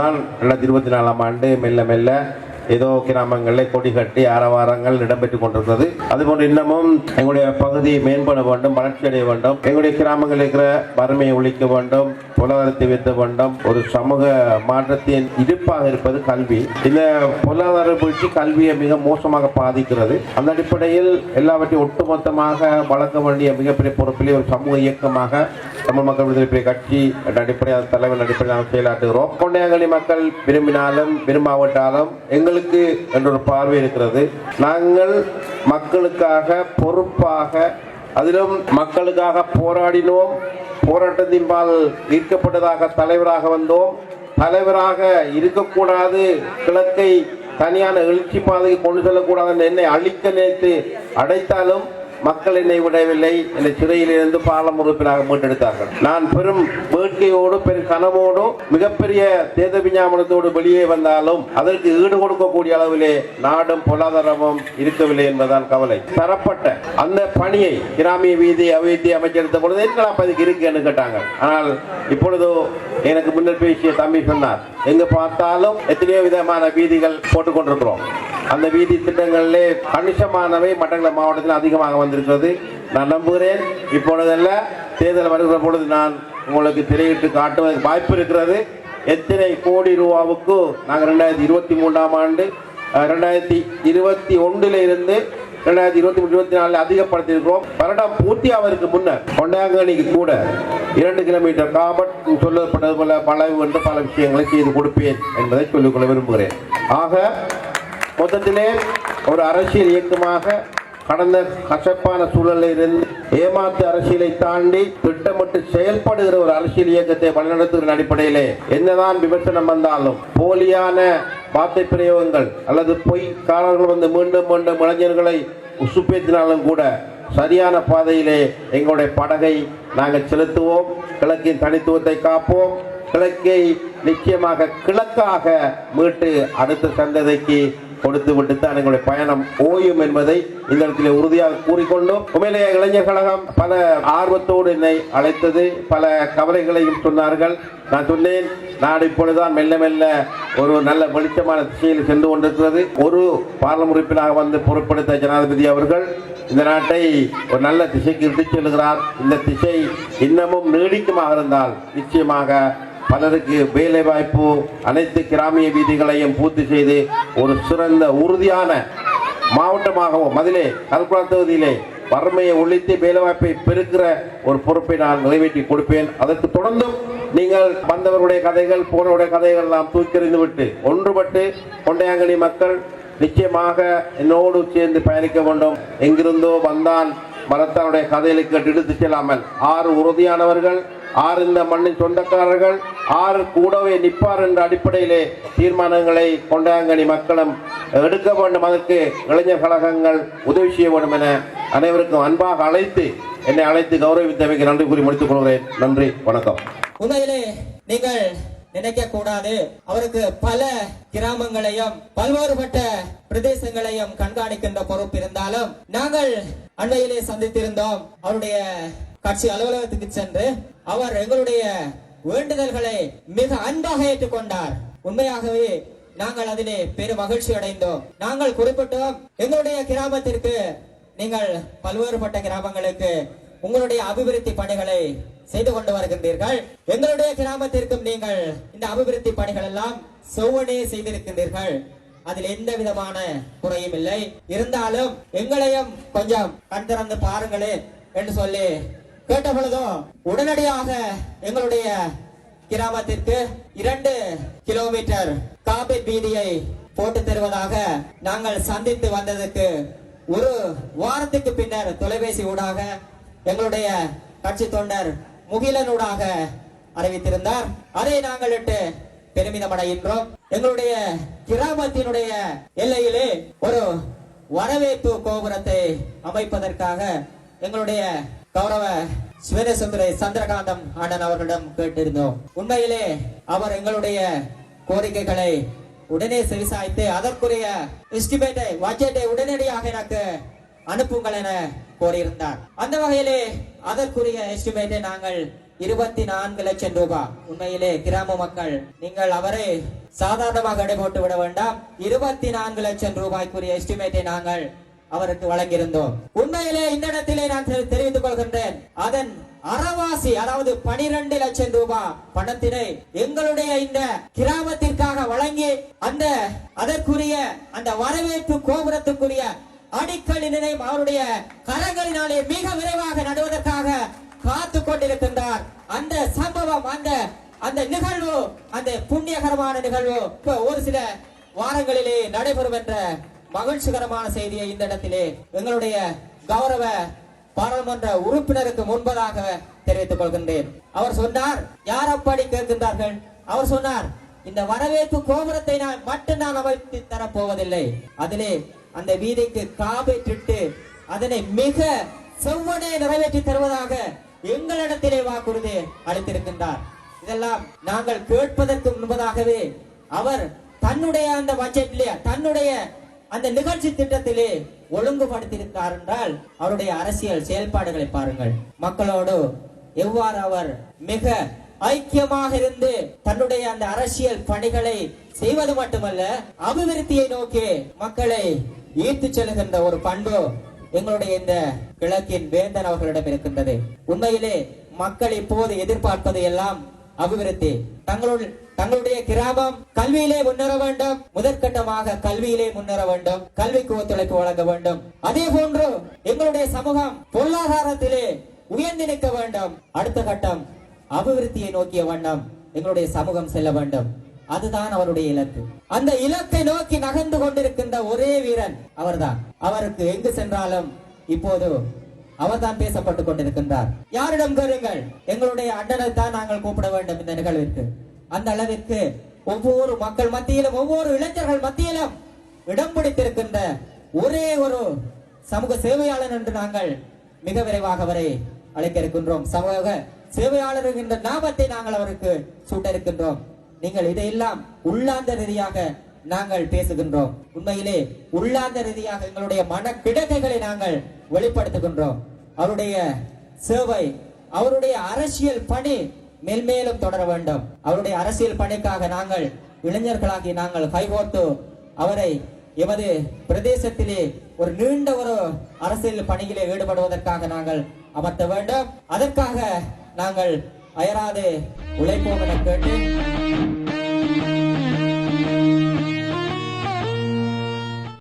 தான் ரெண்டாயிரத்தி இருபத்தி நாலாம் ஆண்டு மெல்ல மெல்ல ஏதோ கிராமங்களில் கொடி கட்டி ஆரவாரங்கள் இடம்பெற்றுக் கொண்டிருக்கிறது அதுபோன்று இன்னமும் எங்களுடைய பகுதியை மேம்பட வேண்டும் வளர்ச்சி அடைய வேண்டும். எங்களுடைய கிராமங்களில் இருக்கிற வறுமையை ஒழிக்க வேண்டும். பொருளாதாரத்தை உயர்த்த வேண்டும். ஒரு சமூக மாற்றத்தின் இருப்பாக இருப்பது கல்வி. இந்த பொருளாதார வீழ்ச்சி கல்வியை மிக மோசமாக பாதிக்கிறது. அந்த அடிப்படையில் எல்லாவற்றையும் ஒட்டுமொத்தமாக வழங்க வேண்டிய மிகப்பெரிய பொறுப்பிலே ஒரு சமூக இயக்கமாக தமிழ் மக்கள் விடுதலை கட்சி என்ற அடிப்படையில் தலைவர் அடிப்படையில் நாங்கள் செயலாற்றுகிறோம். கொண்டையாங்கலி மக்கள் விரும்பினாலும் விரும்பாவிட்டாலும் எங்களுக்கு என்ற ஒரு பார்வை இருக்கிறது. நாங்கள் மக்களுக்காக பொறுப்பாக அதிலும் மக்களுக்காக போராடினோம். போராட்டத்தின்பால் ஈர்க்கப்பட்டதாக தலைவராக வந்தோம். தலைவராக இருக்கக்கூடாது. கிழக்கை தனியான எழுச்சி பாதைக்கு கொண்டு செல்லக்கூடாது என்னை அழிக்க நினைத்து அடைத்தாலும் மக்கள் என்னை விடவில்லை. என்னை சிறையிலிருந்து பாலம் உறுப்பினராக மீட்டெடுத்தார்கள். நான் பெரும் வேட்கையோடு பெரும் கனவோடு மிகப்பெரிய தேத விஞ்ஞாபனத்தோடு வெளியே வந்தாலும் அதற்கு ஈடு கொடுக்கக்கூடிய அளவிலே நாடும் பொருளாதாரமும் இருக்கவில்லை என்பதுதான் கவலை. தரப்பட்ட அந்த பணியை கிராமிய வீதி அபிவிருத்தி அமைச்செடுத்த பொழுது எங்களா பதிக்கு இருக்குன்னு கேட்டாங்க. ஆனால் இப்பொழுது எனக்கு முன்னர் பேசிய தம்பி சொன்னார் எங்க பார்த்தாலும் எத்தனையோ விதமான வீதிகள் போட்டுக் கொண்டிருக்கிறோம் அந்த வீதி திட்டங்களிலே கணிசமானவை மட்டக்கள மாவட்டத்தில் அதிகமாக வந்திருக்கிறது. நான் நம்புகிறேன். இப்பொழுதெல்லாம் தேர்தல் வருகிற பொழுது நான் உங்களுக்கு திரையிட்டு காட்டுவதற்கு வாய்ப்பு இருக்கிறது. எத்தனை கோடி ரூபாவுக்கு நாங்கள் ரெண்டாயிரத்தி இருபத்தி மூன்றாம் ஆண்டு ரெண்டாயிரத்தி இருபத்தி ஒன்றில் இருந்து ரெண்டாயிரத்தி இருபத்தி மூணு இருபத்தி நாலில் அதிகப்படுத்தியிருக்கிறோம். வருடம் பூர்த்தி அவருக்கு முன்னர் கொண்டாங்கணிக்கு கூட இரண்டு கிலோமீட்டர் காபட் சொல்லப்பட்டது போல பல என்று பல விஷயங்களை செய்து கொடுப்பேன் என்பதை சொல்லிக்கொள்ள விரும்புகிறேன். ஆக மொத்தத்திலே ஒரு அரசியல் இயக்கமாக கடந்த கசப்பான சூழலில் இருந்து ஏமாத்து அரசியலை தாண்டி திட்டமிட்டு செயல்படுகிற ஒரு அரசியல் இயக்கத்தை வழிநடத்துகிற அடிப்படையிலே என்னதான் விமர்சனம் வந்தாலும் போலியான வார்த்தை பிரயோகங்கள் அல்லது பொய்க்காரர்கள் வந்து மீண்டும் மீண்டும் இளைஞர்களை உசுப்பேற்றினாலும் கூட சரியான பாதையிலே எங்களுடைய படகை நாங்கள் செலுத்துவோம். கிழக்கின் தனித்துவத்தை காப்போம். கிழக்கை நிச்சயமாக கிழக்காக மீட்டு அடுத்த சந்ததிக்கு கொடுத்து விட்டு தான் எங்களுடைய பயணம் ஓயும் என்பதை இந்த இடத்திலே உறுதியாக கூறிக்கொண்டோம். உண்மையிலேயே இளைஞர் கழகம் பல ஆர்வத்தோடு என்னை அழைத்தது. பல கவலைகளையும் சொன்னார்கள். நான் சொன்னேன் நாடு இப்பொழுதுதான் மெல்ல மெல்ல ஒரு நல்ல வெளிச்சமான திசையில் சென்று கொண்டிருக்கிறது. ஒரு பாராளுமன்ற உறுப்பினராக வந்து பொறுப்படுத்த ஜனாதிபதி அவர்கள் இந்த நாட்டை ஒரு நல்ல திசைக்கு இட்டுச் செல்கிறார் இந்த திசை இன்னமும் நீடிக்குமாக இருந்தால் நிச்சயமாக பலருக்கு வேலை வாய்ப்பு அனைத்து கிராமிய வீதிகளையும் பூர்த்தி செய்து ஒரு சிறந்த உறுதியான மாவட்டமாகவும் மதிலே கல்குளா தொகுதியிலே வறுமையை ஒழித்து வேலைவாய்ப்பை பெருக்கிற ஒரு பொறுப்பை நான் நிறைவேற்றி கொடுப்பேன். அதற்கு தொடர்ந்தும் நீங்கள் வந்தவருடைய கதைகள் போனவருடைய கதைகள் எல்லாம் தூக்கெறிந்து விட்டு ஒன்றுபட்டு கொண்டையாங்கனி மக்கள் நிச்சயமாக என்னோடு சேர்ந்து பயணிக்க வேண்டும். எங்கிருந்தோ வந்தான் மரத்தாருடைய கதைகளை கேட்டு செல்லாமல் ஆறு உறுதியானவர்கள் ஆறு இந்த மண்ணின் சொந்தக்காரர்கள் ஆறு கூடவே நிற்பார் என்ற அடிப்படையிலே தீர்மானங்களை கொண்டாங்கனி மக்களும் எடுக்க வேண்டும். அதற்கு இளைஞர் கழகங்கள் உதவி செய்ய வேண்டும் என அனைவருக்கும் அன்பாக அழைத்து என்னை அழைத்து கௌரவித்தமைக்கு நன்றி கூறி முடித்துக் கொள்கிறேன். நன்றி வணக்கம். உண்மையிலே நீங்கள் நினைக்க கூடாது. அவருக்கு பல கிராமங்களையும் பல்வேறுபட்ட பிரதேசங்களையும் கண்காணிக்கின்ற பொறுப்பு இருந்தாலும் நாங்கள் அண்மையிலே சந்தித்திருந்தோம். அவருடைய கட்சி அலுவலகத்துக்கு சென்று அவர் எங்களுடைய வேண்டுதல்களை மிக அன்பாக ஏற்றுக்கொண்டார். உண்மையாகவே நாங்கள் அதிலே பெரும் மகிழ்ச்சி அடைந்தோம். நாங்கள் குறிப்பிட்டோம் எங்களுடைய கிராமத்திற்கு நீங்கள் பல்வேறுபட்ட கிராமங்களுக்கு உங்களுடைய அபிவிருத்தி பணிகளை செய்து கொண்டு வருகின்றீர்கள். எங்களுடைய கிராமத்திற்கும் நீங்கள் இந்த அபிவிருத்தி பணிகள் எல்லாம் செவ்வனே செய்திருக்கின்றீர்கள். அதில் எந்த விதமான குறையும் இல்லை. இருந்தாலும் எங்களையும் கொஞ்சம் கண் திறந்து பாருங்களேன் என்று சொல்லி கேட்ட பொழுதும் உடனடியாக எங்களுடைய கிராமத்திற்கு இரண்டு கிலோமீட்டர் காபி வீதியை போட்டு தருவதாக நாங்கள் சந்தித்து வந்ததுக்கு ஒரு வாரத்துக்கு பின்னர் தொலைபேசி ஊடாக எங்களுடைய கட்சி தொண்டர் முகிலனூடாக அறிவித்திருந்தார். அதை நாங்கள் இட்டு பெருமிதம் அடைகின்றோம் எங்களுடைய கிராமத்தினுடைய எல்லையிலே ஒரு வரவேற்பு கோபுரத்தை அமைப்பதற்காக எங்களுடைய கௌரவ சிவனேசுந்தரை சந்திரகாந்தம் அண்ணன் அவர்களிடம் கேட்டிருந்தோம். உண்மையிலே அவர் எங்களுடைய கோரிக்கைகளை உடனே செவிசாய்த்து அதற்குரிய எஸ்டிமேட்டை பட்ஜெட்டை உடனடியாக எனக்கு அனுப்புங்கள் என கோரியிருந்தார். அந்த வகையிலே அதற்குரிய எஸ்டிமேட்டை நாங்கள் இருபத்தி நான்கு லட்சம் ரூபாய் உண்மையிலே கிராம மக்கள் நீங்கள் அவரை சாதாரணமாக எடை போட்டு விட வேண்டாம். இருபத்தி நான்கு லட்சம் ரூபாய்க்குரிய எஸ்டிமேட்டை நாங்கள் அவருக்கு வழங்கியிருந்தோம். உண்மையிலே இந்த இடத்திலே நான் தெரிவித்துக் கொள்கின்றேன். அதன் அறவாசி அதாவது பனிரெண்டு லட்சம் ரூபாய் பணத்தினை எங்களுடைய இந்த கிராமத்திற்காக வழங்கி அந்த அதற்குரிய அந்த வரவேற்பு கோபுரத்துக்குரிய அடிக்கலினை அவருடைய கரங்களினாலே மிக விரைவாக நடுவதற்காக காத்து கொண்டிருக்கின்றார். அந்த சம்பவம் அந்த அந்த நிகழ்வு அந்த புண்ணியகரமான நிகழ்வு இப்ப ஒரு சில வாரங்களிலே நடைபெறும் என்ற மகிழ்ச்சிகரமான செய்தியை இந்த இடத்திலே எங்களுடைய கௌரவ பாராளுமன்ற உறுப்பினருக்கு முன்பதாக தெரிவித்துக் கொள்கின்றேன். அவர் சொன்னார் யார் அப்படி கேட்கின்றார்கள்? அவர் சொன்னார் இந்த வரவேற்பு கோபுரத்தை நான் மட்டும் நான் அமைத்து தரப்போவதில்லை அதிலே அந்த வீதிக்கு காப்பீட்டிட்டு அதனை மிக செவ்வனே நிறைவேற்றி தருவதாக எங்களிடத்திலே வாக்குறுதி அளித்திருக்கின்றார். இதெல்லாம் நாங்கள் கேட்பதற்கு முன்பதாகவே அவர் தன்னுடைய அந்த பட்ஜெட்டிலே தன்னுடைய அந்த நிகழ்ச்சி திட்டத்திலே ஒழுங்குபடுத்தியிருக்கார் என்றால் அவருடைய அரசியல் செயல்பாடுகளை பாருங்கள். மக்களோடு எவ்வாறு அவர் மிக ஐக்கியமாக இருந்து தன்னுடைய அந்த அரசியல் பணிகளை செய்வது மட்டுமல்ல அபிவிருத்தியை நோக்கி மக்களை ஈர்த்து செல்கின்ற ஒரு பண்பு எங்களுடைய இந்த கிழக்கின் வேந்தன் அவர்களிடம் இருக்கின்றது. உண்மையிலே மக்கள் இப்போது எதிர்பார்ப்பது எல்லாம் அபிவிருத்தி. தங்களுள் தங்களுடைய கிராமம் கல்வியிலே முன்னேற வேண்டும். முதற்கட்டமாக கல்வியிலே முன்னேற வேண்டும். கல்விக்கு ஒத்துழைப்பு வழங்க வேண்டும். அதே போன்று எங்களுடைய சமூகம் பொருளாதாரத்திலே உயர்ந்து நிற்க வேண்டும். அடுத்த கட்டம் அபிவிருத்தியை நோக்கிய வண்ணம் எங்களுடைய சமூகம் செல்ல வேண்டும். அதுதான் அவருடைய இலக்கு. அந்த இலக்கை நோக்கி நகர்ந்து கொண்டிருக்கின்ற ஒரே வீரன் அவர்தான். அவருக்கு எங்கு சென்றாலும் இப்போது அவர்தான் பேசப்பட்டுக் கொண்டிருக்கின்றார். யாரிடம் கேளுங்கள்? எங்களுடைய அண்ணனை தான் நாங்கள் கூப்பிட வேண்டும் இந்த நிகழ்விற்கு. அந்த அளவிற்கு ஒவ்வொரு மக்கள் மத்தியிலும் ஒவ்வொரு இளைஞர்கள் மத்தியிலும் இடம் பிடித்திருக்கின்ற ஒரே ஒரு சமூக சேவையாளர் என்று நாங்கள் மிக விரைவாக அவரை அழைக்க இருக்கின்றோம் சமூக சேவையாளர் என்ற நாமத்தை நாங்கள் அவருக்கு சூட்ட இருக்கின்றோம் நீங்கள் இதையெல்லாம் உள்ளார்ந்த ரீதியாக நாங்கள் பேசுகின்றோம். உண்மையிலே உள்ளார்ந்த ரீதியாக எங்களுடைய மன கிடக்கைகளை நாங்கள் வெளிப்படுத்துகின்றோம். அவருடைய சேவை அவருடைய அரசியல் பணி மேல்மேலும் தொடர வேண்டும். அவருடைய அரசியல் பணிக்காக நாங்கள் இளைஞர்களாகி நாங்கள் கைகோர்த்து அவரை எமது பிரதேசத்திலே ஒரு நீண்ட ஒரு அரசியல் பணியிலே ஈடுபடுவதற்காக நாங்கள் அமர்த்த வேண்டும். அதற்காக நாங்கள் அயராது உழைப்போம் என கேட்டு